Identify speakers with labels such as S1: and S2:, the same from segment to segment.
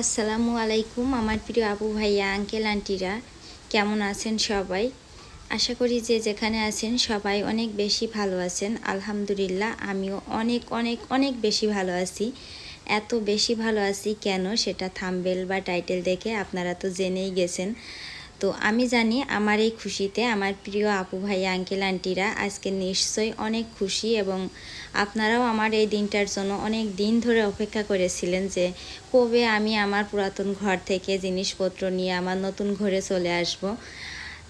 S1: আসসালামু আলাইকুম, আমার প্রিয় আবু ভাইয়া আঙ্কেল আন্টিরা কেমন আছেন সবাই? আশা করি যে যেখানে আছেন সবাই অনেক বেশি ভালো আছেন। আলহামদুলিল্লাহ, আমিও অনেক অনেক অনেক বেশি ভালো আছি। এত বেশি ভালো আছি কেন? সেটা থাম্বেল বা টাইটেল দেখে আপনারা তো জেনেই গেছেন। তো আমি জানি আমার এই খুশিতে আমার প্রিয় আপু ভাই আঙ্কেল আন্টিরা আজকে নিশ্চয়ই অনেক খুশি এবং আপনারাও আমার এই দিনটার জন্য অনেক দিন ধরে অপেক্ষা করেছিলেন যে কবে আমি আমার পুরাতন ঘর থেকে জিনিসপত্র নিয়ে আমার নতুন ঘরে চলে আসব।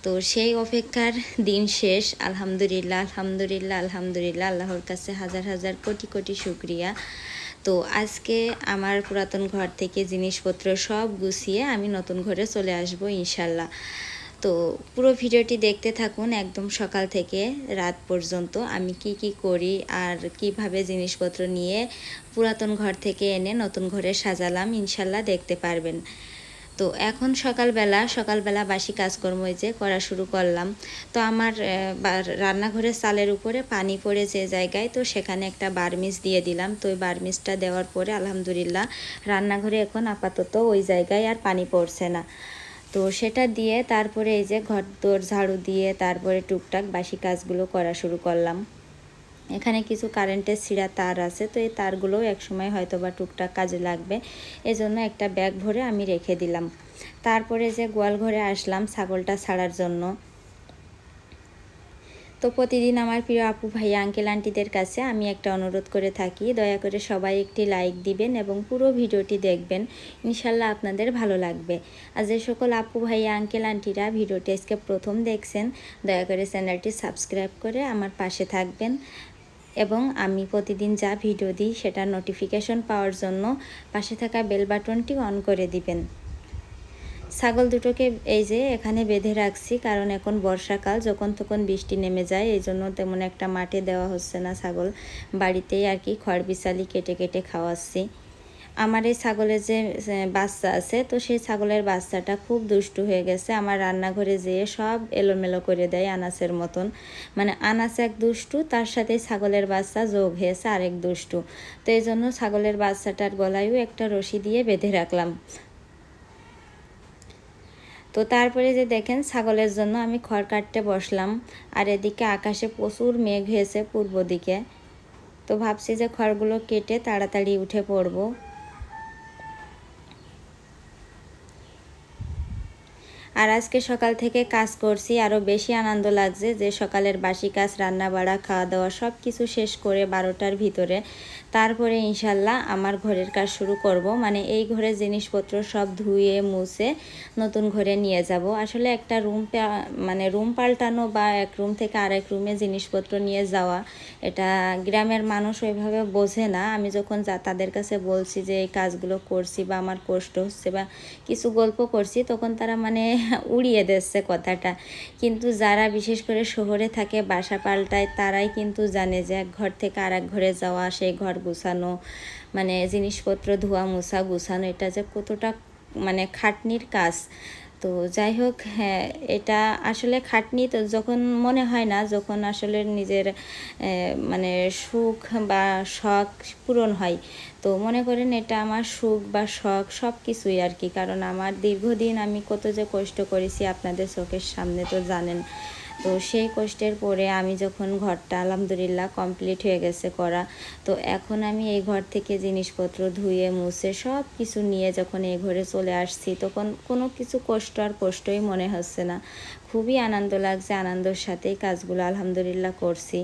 S1: তো সেই অপেক্ষার দিন শেষ। আলহামদুলিল্লাহ আলহামদুলিল্লাহ আলহামদুলিল্লাহ। আল্লাহর কাছে হাজার হাজার কোটি কোটি শুক্রিয়া। তো আজকে আমার পুরাতন ঘর থেকে জিনিসপত্র সব গুছিয়ে আমি নতুন ঘরে চলে আসব, ইনশাল্লাহ। তো পুরো ভিডিওটি দেখতে থাকুন একদম সকাল থেকে রাত পর্যন্ত। আমি কি কি করি আর কীভাবে জিনিসপত্র নিয়ে পুরাতন ঘর থেকে এনে নতুন ঘরে সাজালাম, ইনশাল্লাহ দেখতে পারবেন। তো এখন সকালবেলা সকালবেলা বাসি কাজকর্ম যে করা শুরু করলাম। তো আমার রান্নাঘরের চালের উপরে পানি পড়ে যে জায়গায়, তো সেখানে একটা বার্মিস দিয়ে দিলাম। তো ওই বার্মিসটা দেওয়ার পরে আলহামদুলিল্লাহ রান্নাঘরে এখন আপাতত ওই জায়গায় আর পানি পড়ছে না। তো সেটা দিয়ে তারপরে এই যে ঘর দোর ঝাড়ু দিয়ে তারপরে টুকটাক বাসি কাজগুলো করা শুরু করলাম। এখানে কিছু কারেন্টের ছিঁড়া তার আছে, তো এই তারগুলোও একসময় হয়তো বা টুকটাক কাজে লাগবে। এজন্য একটা ব্যাগ ভরে আমি রেখে দিলাম। তারপরে যে গোয়াল ঘরে আসলাম ছাগলটা ছাড়ার জন্য। তো প্রতিদিন আমার প্রিয় আপু ভাই আঙ্কেল আন্টিদের কাছে আমি একটা অনুরোধ করে থাকি, দয়া করে সবাই একটি লাইক দিবেন এবং পুরো ভিডিওটি দেখবেন। ইনশাল্লাহ আপনাদের ভালো লাগবে। আর যে সকল আপু ভাই আঙ্কেল আন্টিরা ভিডিওটি আজকে প্রথম দেখছেন, দয়া করে চ্যানেলটি সাবস্ক্রাইব করে আমার পাশে থাকবেন। এবং আমি প্রতিদিন যা ভিডিও দিই সেটা নোটিফিকেশন পাওয়ার জন্য পাশে থাকা বেল বাটনটি অন করে দিবেন। ছাগল দুটোকে এই যে এখানে বেঁধে রাখছি, কারণ এখন বর্ষাকাল, যখন তখন বৃষ্টি নেমে যায়, এই জন্য তেমন একটা মাঠে দেওয়া হচ্ছে না ছাগল। বাড়িতেই আর কি খড় বিশালি কেটে কেটে খাওয়াচ্ছি। আমার এই ছাগলের যে বাচ্চা আছে, তো সেই ছাগলের বাচ্চাটা খুব দুষ্টু হয়ে গেছে। আমার রান্নাঘরে যেয়ে সব এলোমেলো করে দেয় আনাসের মতন। মানে আনাস এক দুষ্টু, তার সাথে ছাগলের বাচ্চা যোগ হয়েছে আরেক দুষ্টু। তো এই জন্য ছাগলের বাচ্চাটার গলায়ও একটা রশি দিয়ে বেঁধে রাখলাম। তো তারপরে যে দেখেন, ছাগলের জন্য আমি খড় কাটতে বসলাম। আর এদিকে আকাশে প্রচুর মেঘ হয়েছে পূর্ব দিকে। তো ভাবছি যে খড়গুলো কেটে তাড়াতাড়ি উঠে পড়ব। আর আজকে সকাল থেকে কাজ করছি, আরও বেশি আনন্দ লাগছে যে সকালের বাসি কাজ রান্না বাড়া খাওয়া দাওয়া সব কিছু শেষ করে বারোটার ভিতরে। তারপরে ইনশাল্লাহ আমার ঘরের কাজ শুরু করব। মানে এই ঘরের জিনিসপত্র সব ধুয়ে, মুছে নতুন ঘরে নিয়ে যাব। আসলে একটা রুম মানে রুম পাল্টানো বা এক রুম থেকে আরেক রুমে জিনিসপত্র নিয়ে যাওয়া, এটা গ্রামের মানুষ ওইভাবে বোঝে না। আমি যখন যা, তাদের কাছে বলছি যে এই কাজগুলো করছি বা আমার কষ্ট হচ্ছে বা কিছু গল্প করছি, তখন তারা মানে উড়িয়ে দিচ্ছে কথাটা। কিন্তু যারা বিশেষ করে শহরে থাকে, বাসা পাল্টায়, তারাই কিন্তু জানে যে এক ঘর থেকে আর এক ঘরে যাওয়া, সেই ঘর গুছানো মানে জিনিসপত্র ধোয়া, মোছা, গুছানো, এটা যে কতটা মানে খাটনির কাজ। তো যাই হোক হ্যাঁ এটা আসলে খাটনি তো যখন মনে হয় না, যখন আসলে নিজের মানে সুখ বা শখ পূরণ হয় তো মনে করেন এটা আমার সুখ বা শখ সব কিছুই আর কি। কারণ আমার দীর্ঘদিন আমি কত যে কষ্ট করেছি আপনাদের চোখের সামনে তো জানেন। তো সেই কষ্টের পরে আমি যখন ঘরটা আলহামদুলিল্লাহ কমপ্লিট হয়ে গেছে করা, তো এখন আমি এই ঘর থেকে জিনিসপত্র ধুয়ে, মুছে সব কিছু নিয়ে যখন এই ঘরে চলে আসছি, তখন কোনো কিছু কষ্ট আর কষ্টই মনে হচ্ছে না। খুবই আনন্দ লাগছে, আনন্দের সাথেই কাজগুলো আলহামদুলিল্লাহ করছি।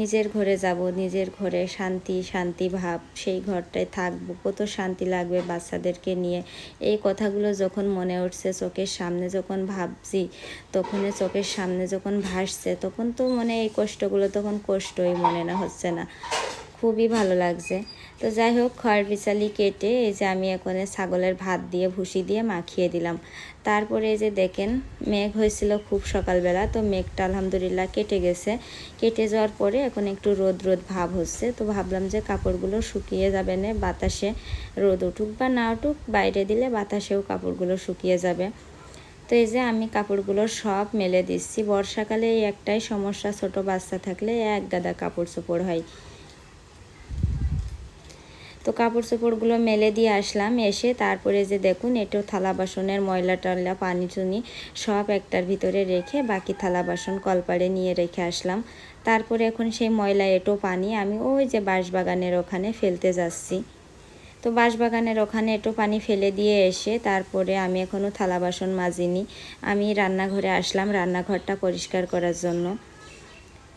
S1: নিজের ঘরে যাব, নিজের ঘরে শান্তি শান্তি ভাব, সেই ঘরটায় থাকব, কত শান্তি লাগবে বাচ্চাদেরকে নিয়ে। এই কথাগুলো যখন মনে উঠছে, চোখের সামনে যখন ভাবছি তখন চোখের সামনে যখন ভাসছে, তখন তো মনে এই কষ্টগুলো তখন কষ্টই মনে না, হচ্ছে না। খুবই ভালো লাগছে। তো যাই হোক খড় বিচালি কেটে এই যে আমি এখন ছাগলের ভাত দিয়ে, ভুসি দিয়ে মাখিয়ে দিলাম। তারপরে এই যে দেখেন, মেঘ হয়েছিল খুব সকালবেলা, তো মেঘটা আলহামদুলিল্লাহ কেটে গেছে। কেটে যাওয়ার পরে এখন একটু রোদ রোদ ভাব হচ্ছে, তো ভাবলাম যে কাপড়গুলো শুকিয়ে যাবে না, বাতাসে রোদ উঠুক বা না উঠুক, বাইরে দিলে বাতাসেও কাপড়গুলো শুকিয়ে যাবে। তো এই যে আমি কাপড়গুলো সব মেলে দিচ্ছি। বর্ষাকালে এই একটাই সমস্যা, ছোট বাচ্চা থাকলে এক গাদা কাপড় চোপড় হয়। তো কাপড় চোপড়গুলো মেলে দিয়ে আসলাম। এসে তারপরে যে দেখুন, এটো থালা বাসনের ময়লা টয়লা পানি চুনি সব একটার ভিতরে রেখে বাকি থালা বাসন কলপাড়ে নিয়ে রেখে আসলাম। তারপরে এখন সেই ময়লা এটো পানি আমি ওই যে বাঁশবাগানের ওখানে ফেলতে যাচ্ছি। তো বাঁশবাগানের ওখানে একটু পানি ফেলে দিয়ে এসে তারপরে আমি এখনও থালা বাসন মাজিনি। আমি রান্নাঘরে আসলাম রান্নাঘরটা পরিষ্কার করার জন্য।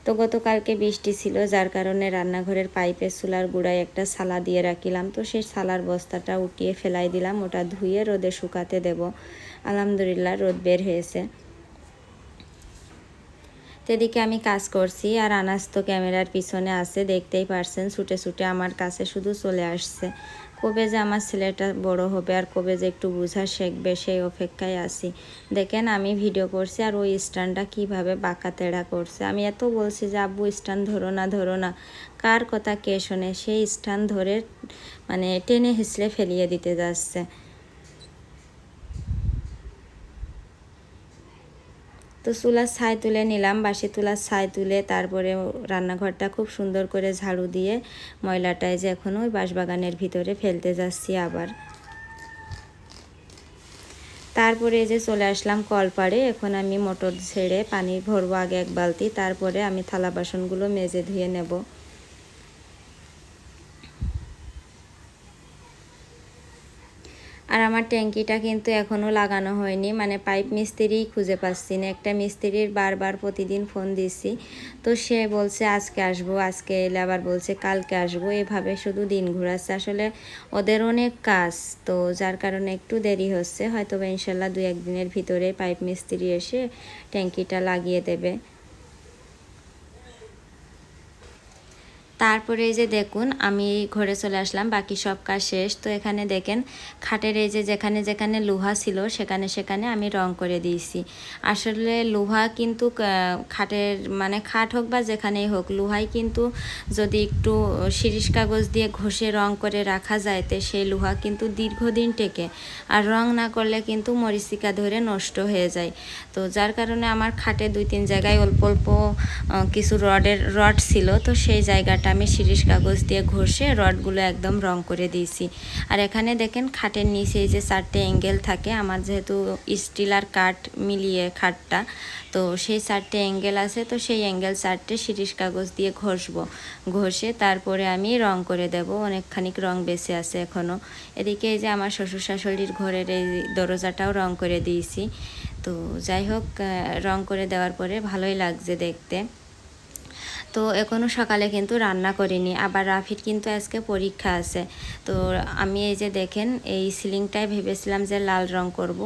S1: তো গতকালকে বৃষ্টি ছিল, যার কারণে রান্নাঘরের পাইপের চুলার গুঁড়ায় একটা সালা দিয়ে রাখিলাম। তো সেই সালার বস্তাটা উঠিয়ে ফেলাই দিলাম, ওটা ধুয়ে রোদে শুকাতে দেব। আলহামদুলিল্লাহ রোদ বের হয়েছে। তো এদিকে আমি কাজ করছি, আর আনাস তো ক্যামেরার পিছনে আছে, দেখতেই পারছেন ছুটে ছুটে আমার কাছে শুধু চলে আসছে। কবে যে আমার ছেলেটা বড় হবে আর কবে যে একটু বোঝা শিখবে, সেই অপেক্ষায় আছি। দেখেন আমি ভিডিও করছি আর ওই স্ট্যান্ডটা কীভাবে বাঁকা তেড়া করছে। আমি এত বলছি যে, আব্বু স্ট্যান্ড ধরো না ধরো না। কার কথা কে শোনে? সেই স্ট্যান্ড ধরে মানে টেনে হিসলে ফেলিয়ে দিতে যাচ্ছে। তো চুলার ছাই তুলে নিলাম, বাসি তুলার ছাই তুলে তারপরে রান্নাঘরটা খুব সুন্দর করে ঝাড়ু দিয়ে ময়লাটায় যে এখন ওই বাঁশবাগানের ভিতরে ফেলতে যাচ্ছি আবার। তারপরে যে চলে আসলাম কলপাড়ে, এখন আমি মোটর ছেড়ে পানি ভরবো আগে এক বালতি, তারপরে আমি থালা বাসনগুলো মেজে ধুয়ে নেব। আর আমার ট্যাঙ্কিটা কিন্তু এখনও লাগানো হয়নি। মানে পাইপ মিস্ত্রিই খুঁজে পাচ্ছি না। একটা মিস্ত্রির বারবার প্রতিদিন ফোন দিচ্ছি তো সে বলছে, আজকে আসব, আজকে এলে আবার বলছে, কালকে আসব। এভাবে শুধু দিন ঘুরাচ্ছে। আসলে ওদের অনেক কাজ, তো যার কারণে একটু দেরি হচ্ছে। হয়তো বা ইনশাল্লাহ দু একদিনের ভিতরে পাইপ মিস্ত্রি এসে ট্যাঙ্কিটা লাগিয়ে দেবে। তারপরে এই যে দেখুন, আমি ঘরে চলে আসলাম, বাকি সব কাজ শেষ। তো এখানে দেখেন, খাটের এই যে যেখানে যেখানে লোহা ছিল, সেখানে সেখানে আমি রং করে দিয়েছি। আসলে লোহা কিন্তু খাটের মানে খাট হোক বা যেখানেই হোক, লোহাই কিন্তু যদি একটু শিরিষ কাগজ দিয়ে ঘষে রং করে রাখা যায়, তো সেই লোহা কিন্তু দীর্ঘদিন টেকে। আর রং না করলে কিন্তু মরিচিকা ধরে নষ্ট হয়ে যায়। তো যার কারণে আমার খাটে দুই তিন জায়গায় অল্প অল্প কিছু রডের, রড ছিল, তো সেই জায়গাটা আমি শিরিষ কাগজ দিয়ে ঘষে রডগুলো একদম রং করে দিয়েছি। আর এখানে দেখেন খাটের নিচে যে চারটে অ্যাঙ্গেল থাকে, আমার যেহেতু স্টিল আর কাঠ মিলিয়ে খাটটা, তো সেই চারটে অ্যাঙ্গেল আছে, তো সেই অ্যাঙ্গেল চারটে শিরিষ কাগজ দিয়ে ঘষবো। ঘষে তারপরে আমি রং করে দেব, অনেকখানিক রং বেঁচে আছে এখনও এদিকে এই যে আমার শ্বশুর শাশুড়ির ঘরের এই দরজাটাও রং করে দিয়েছি। তো যাই হোক রং করে দেওয়ার পরে ভালোই লাগছে দেখতে। তো এখনও সকালে কিন্তু রান্না করিনি। আবার রাফির কিন্তু আজকে পরীক্ষা আছে। তো আমি এই যে দেখেন, এই সিলিংটায় ভেবেছিলাম যে লাল রং করব।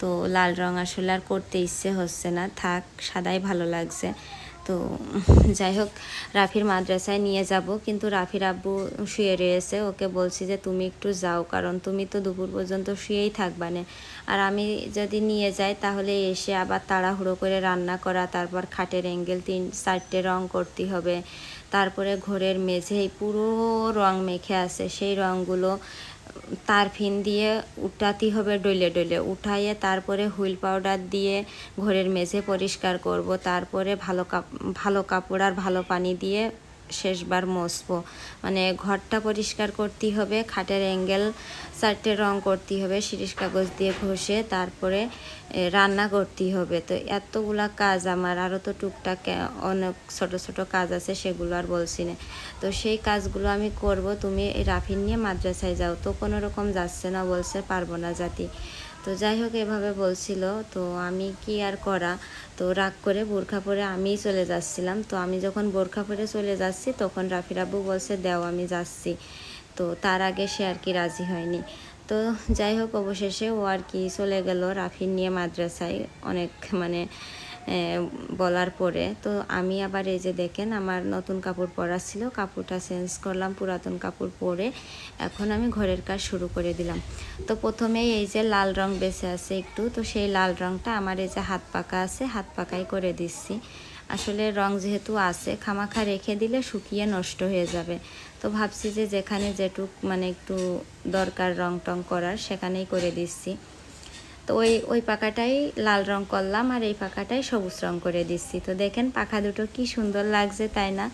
S1: তো লাল রং আসলে আর করতে ইচ্ছে হচ্ছে না। থাক, সাদাই ভালো লাগছে। তো যাই হোক, রাফির মাদ্রাসায় নিয়ে যাব। কিন্তু রাফির আব্বু শুয়ে রয়েছে। ওকে বলছি যে, তুমি একটু যাও, কারণ তুমি তো দুপুর পর্যন্ত শুয়েই থাকবা না। আর আমি যদি নিয়ে যাই, তাহলে এসে আবার তাড়াহুড়ো করে রান্না করা, তারপর খাটের অ্যাঙ্গেল তিন, চারটে রং করতে হবে। তারপরে ঘরের মেঝেই পুরো রং মেখে আছে। সেই রঙগুলো তার ফিন দিয়ে উঠাতে হবে ডলে ডলে উঠাইয়ে তারপরে হুইল পাউডার দিয়ে ঘরের মেঝে পরিষ্কার করব। তারপরে ভালো কাপ ভালো কাপড় আর ভালো পানি দিয়ে শেষবার মসবো। মানে ঘরটা পরিষ্কার করতে হবে, খাটের অ্যাঙ্গেল চারটে রং করতে হবে, শিরিষ কাগজ দিয়ে ঘষে তারপরে রান্না করতে হবে। তো এতগুলা কাজ আমার আরও তো টুকটাক অনেক ছোট ছোট কাজ আছে, সেগুলো আর বলছি না। তো সেই কাজগুলো আমি করব, তুমি রাফিন নিয়ে মাদ্রাসায় যাও। তো কোনো রকম যাচ্ছে না, বলছে পারব না জাতি। তো যাই হোক, এভাবে বলছিল। তো আমি কি আর করা? তো রাগ করে বোরখা পরে আমিই চলে যাচ্ছিলাম। তো আমি যখন বোরখা পরে চলে যাচ্ছি, তখন রাফির আব্বু বলছে, দেও, আমি যাচ্ছি। তো তার আগে সে আর কি রাজি হয়নি। তো যাই হোক, অবশেষে ও আর কি চলে গেল রাফির নিয়ে মাদ্রাসায়। অনেক মানে বলার পরে, তো আমি আবার এই যে দেখেন আমার নতুন কাপড় পরা ছিল, কাপড়টা চেঞ্জ করলাম পুরাতন কাপড় পরে, এখন আমি ঘরের কাজ শুরু করে দিলাম। তো প্রথমেই এই যে লাল রং বেছে আছে একটু, তো সেই লাল রংটা আমার এই যে হাত পাকা আছে, হাত পাকাই করে দিচ্ছি। আসলে রং যেহেতু আছে, খামাখা রেখে দিলে শুকিয়ে নষ্ট হয়ে যাবে। তো ভাবছি যে যেখানে যেটুক মানে একটু দরকার রং টং করার, সেখানেই করে দিচ্ছি। তো ওই ওই পাখাটাই লাল রং করলাম আর এই পাখাটাই সবুজ রং করে দিচ্ছি। তো দেখেন পাখা দুটো কি সুন্দর লাগছে, তাই না?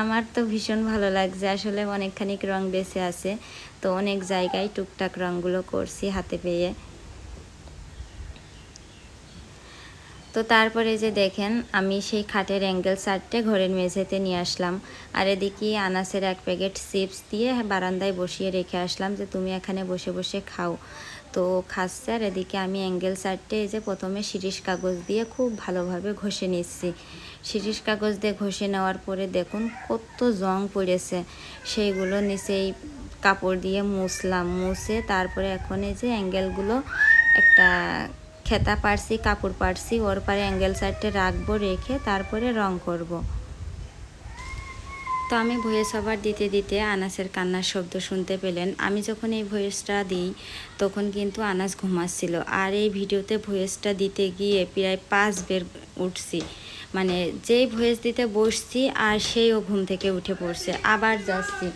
S1: আমার তো ভীষণ ভালো লাগছে। আসলে অনেকখানি রং বেঁচে আছে। তো অনেক জায়গায় টুকটাক রঙগুলো করছি হাতে পেয়ে। তো তারপরে যে দেখেন, আমি সেই খাটের অ্যাঙ্গেল সারটে ঘরের মেঝেতে নিয়ে আসলাম। আর এদিকে আনাসের এক প্যাকেট চিপস দিয়ে বারান্দায় বসিয়ে রেখে আসলাম যে, তুমি এখানে বসে বসে খাও। তো খাচ্ছে আর এদিকে আমি অ্যাঙ্গেল সারটে এই যে প্রথমে শিরিষ কাগজ দিয়ে খুব ভালোভাবে ঘষে নিচ্ছি। শিরিষ কাগজ দিয়ে ঘষে নেওয়ার পরে দেখুন কত জং পড়েছে। সেইগুলো নিচেই কাপড় দিয়ে মুছলাম। মুছে তারপরে এখন এই যে অ্যাঙ্গেলগুলো একটা খেতা পারছি কাপড় পারছি ওর পরে অ্যাঙ্গেল সাইডটা রাখব, রেখে তারপরে রং করব। তো আমি ভয়েস ওভার দিতে দিতে আনাসের কান্নার শব্দ শুনতে পেলেন। আমি যখন এই ভয়েসটা দিই, তখন কিন্তু আনাস ঘুমাচ্ছিল। আর এই ভিডিওতে ভয়েসটা দিতে গিয়ে প্রায় পাঁচ বের উঠছি। মানে যেই ভয়েস দিতে বসছি, আর সেইও ঘুম থেকে উঠে পড়ছে। আবার যাচ্ছি।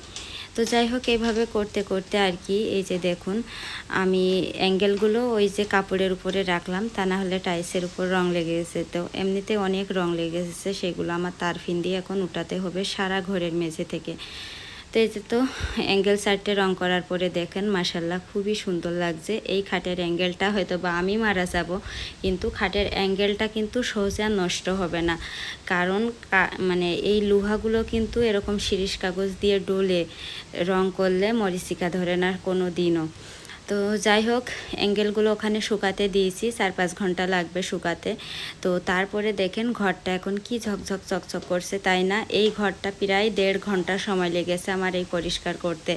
S1: তো যাই হোক এইভাবে করতে করতে আর কি, এই যে দেখুন, আমি অ্যাঙ্গেলগুলো ওই যে কাপড়ের উপরে রাখলাম, তা না হলে টাইসের উপর রং লেগে গেছে। তো এমনিতে অনেক রং লেগে গেছে, সেগুলো আমার তারফিন দিয়ে এখন উঠাতে হবে সারা ঘরের মেঝে থেকে। তো এই তো অ্যাঙ্গেল সাইডটা রং করার পরে দেখেন মাসাল্লাহ খুবই সুন্দর লাগছে। এই খাটের অ্যাঙ্গেলটা হয়তো বা আমি মারা যাব, কিন্তু খাটের অ্যাঙ্গেলটা কিন্তু সহজে আর নষ্ট হবে না। কারণ মানে এই লোহাগুলো কিন্তু এরকম শিরিষ কাগজ দিয়ে ডোলে রং করলে মরিচিকা ধরে না কোনো দিনও। তো যাই হোক, অ্যাঙ্গেলগুলো ওখানে শুকাতে দিয়েছি, চার পাঁচ ঘণ্টা লাগবে শুকাতে। তো তারপরে দেখেন ঘরটা এখন কি ঝকঝক, চকচক করছে, তাই না? এই ঘরটা প্রায় দেড় ঘণ্টা সময় লেগেছে আমার এই পরিষ্কার করতে।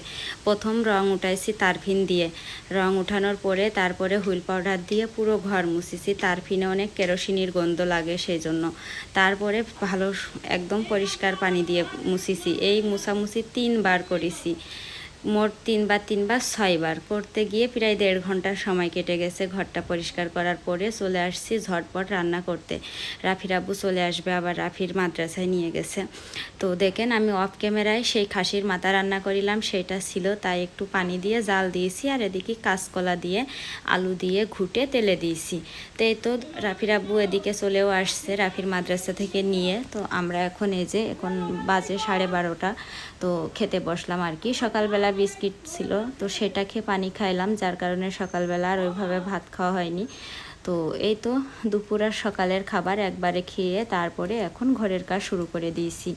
S1: প্রথম রং উঠাইছি তারফিন দিয়ে। রং উঠানোর পরে তারপরে হুইল পাউডার দিয়ে পুরো ঘর মুছিছি। তারফিনে অনেক কেরোসিনির গন্ধ লাগে সেই জন্য তারপরে ভালো, একদম পরিষ্কার পানি দিয়ে মুছিছি। এই মুছামুছি তিনবার করেছি। মোট তিনবার তিনবার ছয়বার। করতে গিয়ে প্রায় দেড় ঘণ্টার সময় কেটে গেছে ঘরটা পরিষ্কার করার পরে চলে আসছি ঝটপট রান্না করতে। রাফির আব্বু চলে আসবে, আবার রাফির মাদ্রাসায় নিয়ে গেছে। তো দেখেন আমি অফ ক্যামেরায় সেই খাসির মাথা রান্না করিলাম, সেটা ছিল তাই একটু পানি দিয়ে জাল দিয়েছি আর এদিকে কাঁচকলা দিয়ে আলু দিয়ে ঘুটে তেলে দিয়েছি। তো এই তো রাফির আব্বু এদিকে চলেও আসছে রাফির মাদ্রাসা থেকে নিয়ে। তো আমরা এখন এই যে এখন বাজে সাড়ে বারোটা, তো খেতে বসলাম আর কি। সকালবেলা বিস্কিট ছিল, তো সেটা খেয়ে পানি খাইলাম, যার কারণে সকালবেলা আর ওইভাবে ভাত খাওয়া হয়নি। তো এই তো দুপুর আর সকালের খাবার একবারে খেয়ে তারপরে এখন ঘরের কাজ শুরু করে দিয়েছি।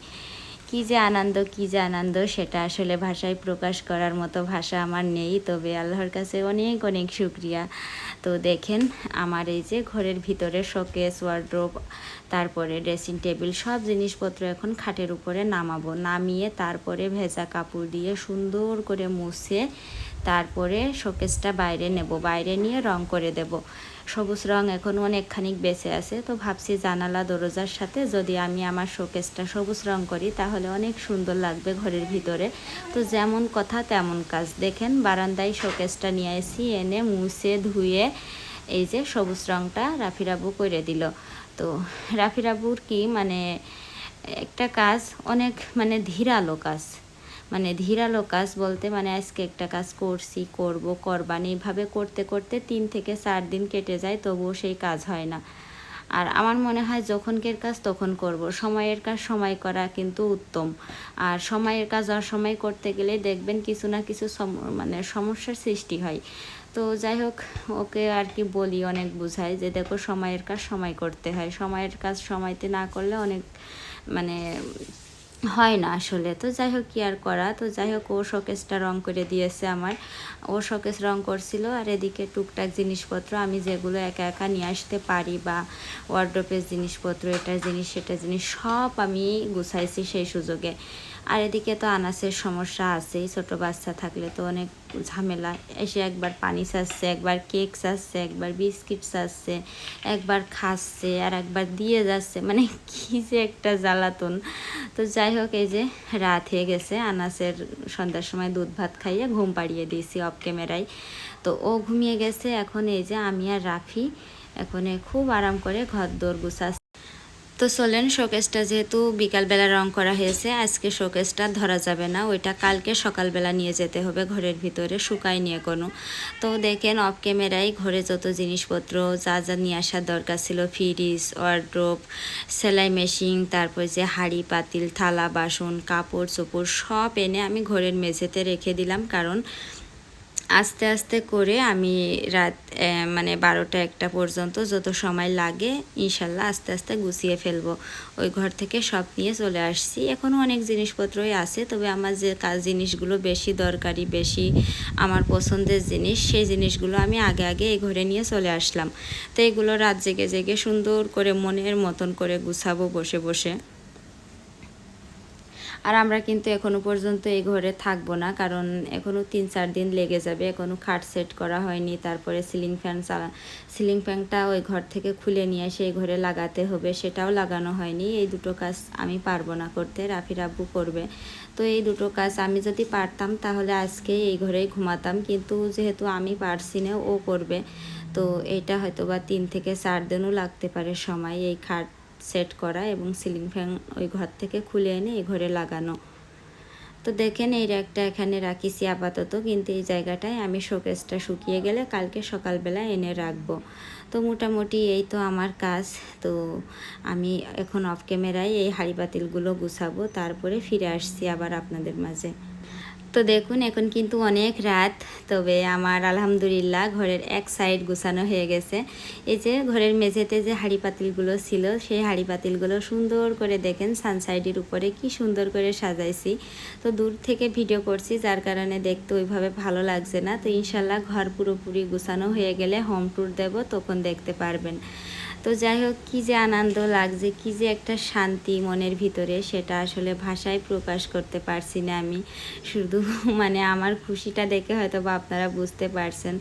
S1: কি যে আনন্দ, কি যে আনন্দ, সেটা আসলে ভাষায় প্রকাশ করার মতো ভাষা আমার নেই। তবে আল্লাহর কাছে অনেক অনেক শুক্রিয়া। তো দেখেন, আমার এই যে ঘরের ভিতরে শোকেস ওয়ার্ড্রোপ তারপরে ড্রেসিং টেবিল সব জিনিসপত্র এখন খাটের উপরে নামাবো। নামিয়ে তারপরে ভেজা কাপড় দিয়ে সুন্দর করে মুছে তারপরে শোকেসটা বাইরে নেব, বাইরে নিয়ে রং করে দেব। সবুজ রং এখন অনেকখানি বেঁচে আছে, তো ভাবছি জানালা, দরজার সাথে যদি আমি আমার শোকেসটা সবুজ রং করি তাহলে অনেক সুন্দর লাগবে ঘরের ভিতরে। তো যেমন কথা তেমন কাজ। দেখেন বারান্দায় শোকেসটা নিয়ে আসি এনে মুছে ধুয়ে এই যে সবুজ রংটা রাফিরাবু করে দিল। তো রাফিরাবুর কি মানে একটা কাজ, অনেক মানে ধীরালো কাজ। মানে ধীরালো কাজ বলতে মানে আজকে একটা কাজ করছি, করব, করবানি। এইভাবে করতে করতে তিন থেকে চার দিন কেটে যায়, তবুও সেই কাজ হয় না। আর আমার মনে হয় যখনকের কাজ তখন করব। সময়ের কাজ সময় করা কিন্তু উত্তম। আর সময়ের কাজ অসময় করতে গেলে দেখবেন কিছু না কিছু মানে সমস্যার সৃষ্টি হয়। তো যাই হোক, ওকে আর কি বলি, অনেক বুঝাই যে দেখো সময়ের কাজ সময় করতে হয়। সময়ের কাজ সময়তে না করলে অনেক মানে হয় না আসলে। তো যাই হোক কি আর করা, তো যাই হোক ও শোকেসটা রং করে দিয়েছে আমার। ও শোকেস রং করছিল আর এদিকে টুকটাক জিনিসপত্র আমি যেগুলো একা একা নিয়ে আসতে পারি বা ওয়ার্ড্রপের জিনিসপত্র এটা জিনিস সেটা জিনিস সব আমি গুছাইছি সেই সুযোগে। আর এদিকে তো আনাসের সমস্যা আছেই, ছোট বাচ্চা থাকলে তো অনেক ঝামেলা। এসে একবার পানি চাচ্ছে একবার কেক চাচ্ছে একবার বিস্কিট চাচ্ছে একবার খাচ্ছে আর একবার দিয়ে যাচ্ছে। মানে কী যে একটা জ্বালাতন। তো যাই হোক, এই যে রাত হয়ে গেছে, আনাসের সন্ধ্যার সময় দুধ ভাত খাইয়ে ঘুম পাড়িয়ে দিয়েছি অফ ক্যামেরায় তো ও ঘুমিয়ে গেছে, এখন এই যে আমি আর রাফি, এখন খুব আরাম করে ঘর দৌড় গুছা তো চলেন শোকেসটা যেহেতু বিকালবেলা রং করা হয়েছে, আজকে শোকেসটা ধরা যাবে না। ওইটা কালকে সকালবেলা নিয়ে যেতে হবে ঘরের ভিতরে, শুকায় নিয়ে কোনো। তো দেখেন অফ ক্যামেরায় ঘরে যত জিনিসপত্র, যা যা নিয়ে আসার দরকার ছিল ফ্রিজ ওয়ার্ড্রোপ সেলাই মেশিন তারপর যে হাঁড়ি, পাতিল, থালা, বাসন, কাপড়, চোপড়, সব এনে আমি ঘরের মেঝেতে রেখে দিলাম। কারণ আস্তে আস্তে করে আমি রাত মানে বারোটা একটা পর্যন্ত যত সময় লাগে, ইনশাল্লাহ আস্তে আস্তে গুছিয়ে ফেলব। ওই ঘর থেকে সব নিয়ে চলে আসছি। এখনও অনেক জিনিসপত্রই আছে, তবে আমার যে কাজ জিনিসগুলো বেশি দরকারি, বেশি আমার পছন্দের জিনিস, সেই জিনিসগুলো আমি আগে আগে এই ঘরে নিয়ে চলে আসলাম। তো এগুলো রাত জেগে জেগে সুন্দর করে মনের মতন করে গুছাবো বসে বসে। আর আমরা কিন্তু এখনও পর্যন্ত এই ঘরে থাকব না, কারণ এখনও তিন চার দিন লেগে যাবে, এখনও খাট সেট করা হয়নি, তারপরে সিলিং ফ্যান চালা, সিলিং ফ্যানটা ওই ঘর থেকে খুলে নিয়ে সেই ঘরে লাগাতে হবে, সেটাও লাগানো হয়নি, এই দুটো কাজ আমি পারব না করতে, রাফির আব্বু করবে। তো এই দুটো কাজ আমি যদি পারতাম, তাহলে আজকে এই ঘরেই ঘুমাতাম, কিন্তু যেহেতু আমি পারছি না, ও করবে। তো এটা হয়তো বা তিন থেকে চার দিনও লাগতে পারে সময় এই খাট সেট করা এবং সিলিং ফ্যান ওই ঘর থেকে খুলে এনে এই ঘরে লাগানো। তো দেখেন এই র্যাকটা এখানে রাখিছি আপাতত, কিন্তু এই জায়গাটায় আমি শোকেসটা শুকিয়ে গেলে কালকে সকালবেলা এনে রাখব। তো মোটামুটি এই তো আমার কাজ। তো আমি এখন অফ ক্যামেরায় এই হাঁড়ি বাতিলগুলো গুছাবো, তারপরে ফিরে আসছি আবার আপনাদের মাঝে। তো দেখুন, এখন কিন্তু অনেক রাত। তবে আমার আলহামদুলিল্লাহ ঘরের এক সাইড গুছানো হয়ে গেছে। এই যে ঘরের মেঝেতে যে হাঁড়ি পাতিলগুলো ছিল, সেই হাঁড়ি পাতিলগুলো সুন্দর করে দেখেন সানসাইডের উপরে কি সুন্দর করে সাজাইছি। তো দূর থেকে ভিডিও করছি, যার কারণে দেখতে ওইভাবে ভালো লাগছে না। তো ইনশাল্লাহ ঘর পুরোপুরি গুছানো হয়ে গেলে হোম ট্যুর দেব, তখন দেখতে পারবেন। তো যাই হোক, কী যে আনন্দ লাগছে, কী যে একটা শান্তি মনের ভিতরে, সেটা আসলে ভাষায় প্রকাশ করতে পারছি না আমি। শুধু মানে আমার খুশিটা দেখে হয়তো বা আপনারা বুঝতে পারছেন।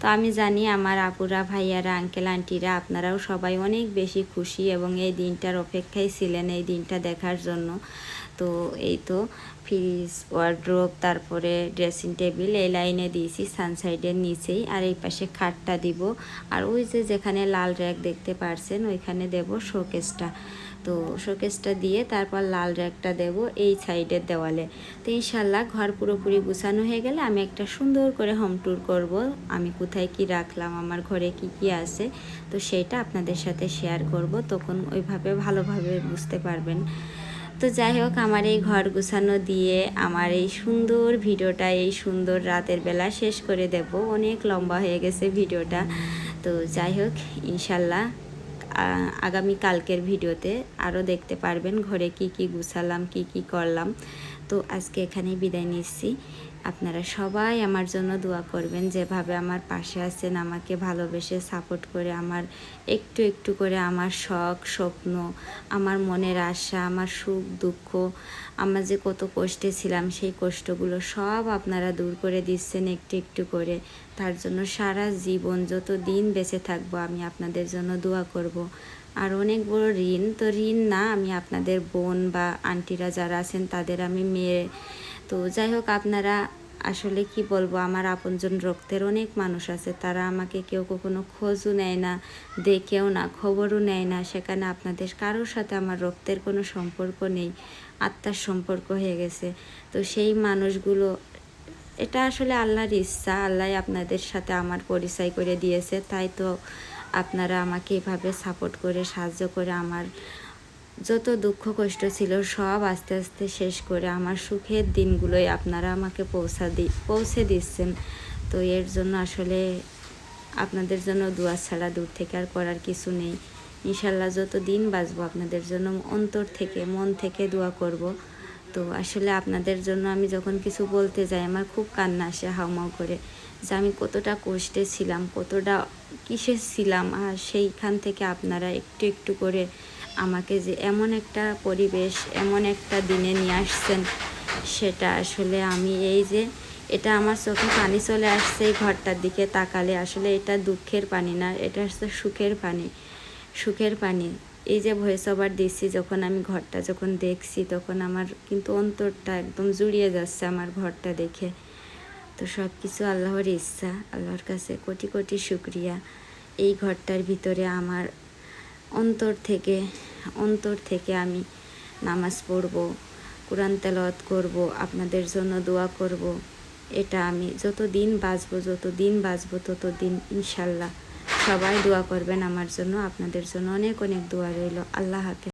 S1: তো আমি জানি আমার আপুরা, ভাইয়ারা আঙ্কেল আন্টিরা আপনারাও সবাই অনেক বেশি খুশি এবং এই দিনটার অপেক্ষায় ছিলেন এই দিনটা দেখার জন্য। তো এই তো ফ্রিজ ওয়ার্ড্রোপ তারপরে ড্রেসিং টেবিল এই লাইনে দিয়েছি সানসাইডের নিচেই। আর এই পাশে খাটটা দিব। আর ওই যে যেখানে লাল র্যাক দেখতে পারছেন, ওইখানে দেব শোকেসটা তো শোকেসটা দিয়ে তারপর লাল র্যাকটা দেব এই সাইডের দেওয়ালে। তো ইনশাল্লাহ ঘর পুরোপুরি গুছানো হয়ে গেলে আমি একটা সুন্দর করে হোম ট্যুর করব। আমি কোথায় কি রাখলাম, আমার ঘরে কি কি আছে, তো সেটা আপনাদের সাথে শেয়ার করব। তখন ওইভাবে ভালোভাবে বুঝতে পারবেন। তো যাই হোক, আমার এই ঘর গুছানো দিয়ে আমার এই সুন্দর ভিডিওটা, এই সুন্দর রাতের বেলা শেষ করে দেব। অনেক লম্বা হয়ে গেছে ভিডিওটা। তো যাই হোক, ইনশাল্লাহ আগামী কালকের ভিডিওতে আরও দেখতে পারবেন ঘরে কি কি গুছালাম, কি কি করলাম। তো আজকে এখানেই বিদায় নিচ্ছি। আপনারা সবাই আমার জন্য দোয়া করবেন, যেভাবে আমার পাশে আছেন, আমাকে ভালোবেসে সাপোর্ট করে আমার একটু একটু করে আমার শখ, স্বপ্ন, আমার মনের আশা, আমার সুখ, দুঃখ, আমার যে কত কষ্টে ছিলাম, সেই কষ্টগুলো সব আপনারা দূর করে দিচ্ছেন একটু একটু করে। তার জন্য সারা জীবন যত দিন বেঁচে থাকব, আমি আপনাদের জন্য দোয়া করব। আর অনেক বড় ঋণ, তো ঋণ না, আমি আপনাদের বোন বা আন্টিরা যারা আছেন, তাদের আমি মেয়ে তো যাই হোক আপনারা আসলে কি বলব, আমার আপনজন রক্তের অনেক মানুষ আছে, তারা আমাকে কেউ কখনো খোঁজও নেয় না, দেখেও না, খবরও নেয় না, সেখানে আপনাদের কারোর সাথে আমার রক্তের কোনো সম্পর্ক নেই, আত্মার সম্পর্ক হয়ে গেছে। তো সেই মানুষগুলো, এটা আসলে আল্লাহর ইচ্ছা, আল্লাহ আপনাদের সাথে আমার পরিচয় করে দিয়েছে, তাই তো আপনারা আমাকে এভাবে সাপোর্ট করে, সাহায্য করে আমার যত দুঃখ কষ্ট ছিল, সব আস্তে আস্তে শেষ করে আমার সুখের দিনগুলোই আপনারা আমাকে পৌঁছা দি, পৌঁছে দিচ্ছেন। তো এর জন্য আসলে আপনাদের জন্য দোয়া ছাড়া দূর থেকে আর করার কিছু নেই। ইনশাল্লাহ যত দিন বাঁচবো, আপনাদের জন্য অন্তর থেকে, মন থেকে দোয়া করব। তো আসলে আপনাদের জন্য আমি যখন কিছু বলতে যাই, আমার খুব কান্না আসে হাউমাউ করে যে আমি কতটা কষ্টে ছিলাম, কতটা কিসে ছিলাম, আর সেইখান থেকে আপনারা একটু একটু করে আমাকে যে এমন একটা পরিবেশ, এমন একটা দিনে নিয়ে আসছেন, সেটা আসলে আমি এই যে এটা আমার চোখে পানি চলে আসছে এই ঘরটার দিকে তাকালে, আসলে এটা দুঃখের পানি না, এটা হচ্ছে সুখের পানি সুখের পানি। এই যে ভয়েস ওভার দিচ্ছি, যখন আমি ঘরটা যখন দেখছি, তখন আমার কিন্তু অন্তরটা একদম জুড়িয়ে যাচ্ছে আমার ঘরটা দেখে। তো সব কিছু আল্লাহর ইচ্ছা, আল্লাহর কাছে কোটি কোটি শুক্রিয়া। এই ঘরটার ভিতরে আমার অন্তর থেকে অন্তর থেকে আমি নামাজ পড়ব, কোরআন তেলাওয়াত করব, আপনাদের জন্য দোয়া করব। এটা আমি যত দিন বাঁচবো যত দিন বাঁচবো তত দিন ইনশাল্লাহ সবাই দোয়া করবেন আমার জন্য, আপনাদের জন্য অনেক অনেক দোয়া রইল। আল্লাহ হাফেজ।